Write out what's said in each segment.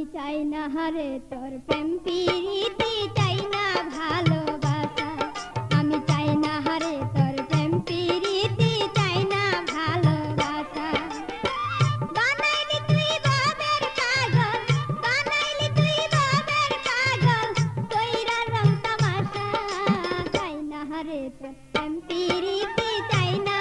আমি চাই না হারে তোর প্রেম, পিরিতি চাই না ভালোবাসা। আমি চাই না হারে তোর প্রেম, পিরিতি চাই না ভালোবাসা। বানাইলি তুই বাবের পাগল বানাইলি তুই বাবের পাগল, তৈরা রং তামাশা। চাই না হারে তোর প্রেম, পিরিতি চাই না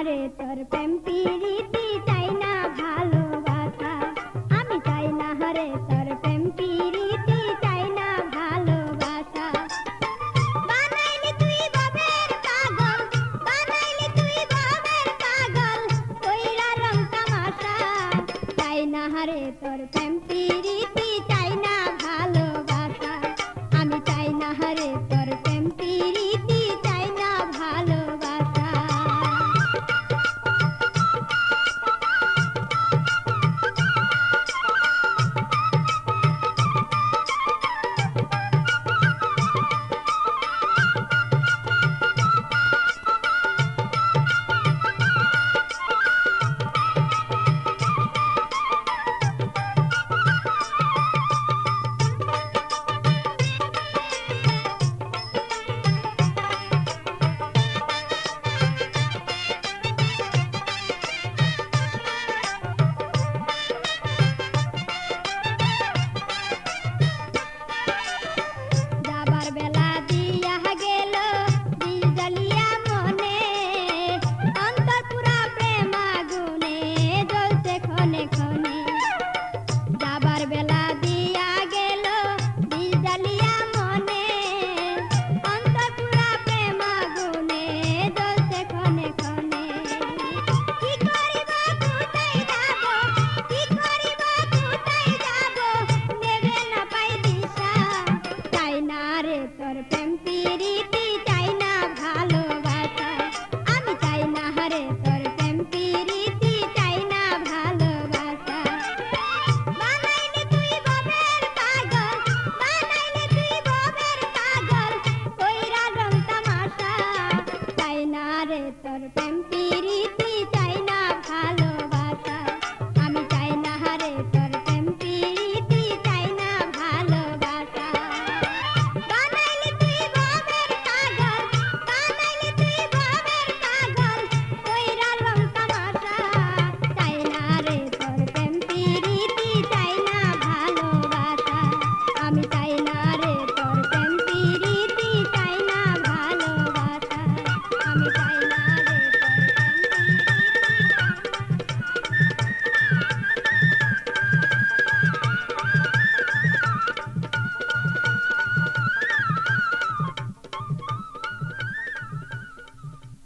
আমারে তোর প্রেম পিরিতি চাই না ভালোবাসা আমি চাই না হরে তোর প্রেম পিরিতি চাই না ভালোবাসা বানাইলি তুই বাবের পাগল, বানাইলি তুই বাবের পাগল, কইরা রং তামাশা। চাই না হরে তোর প্রেম পিরিতি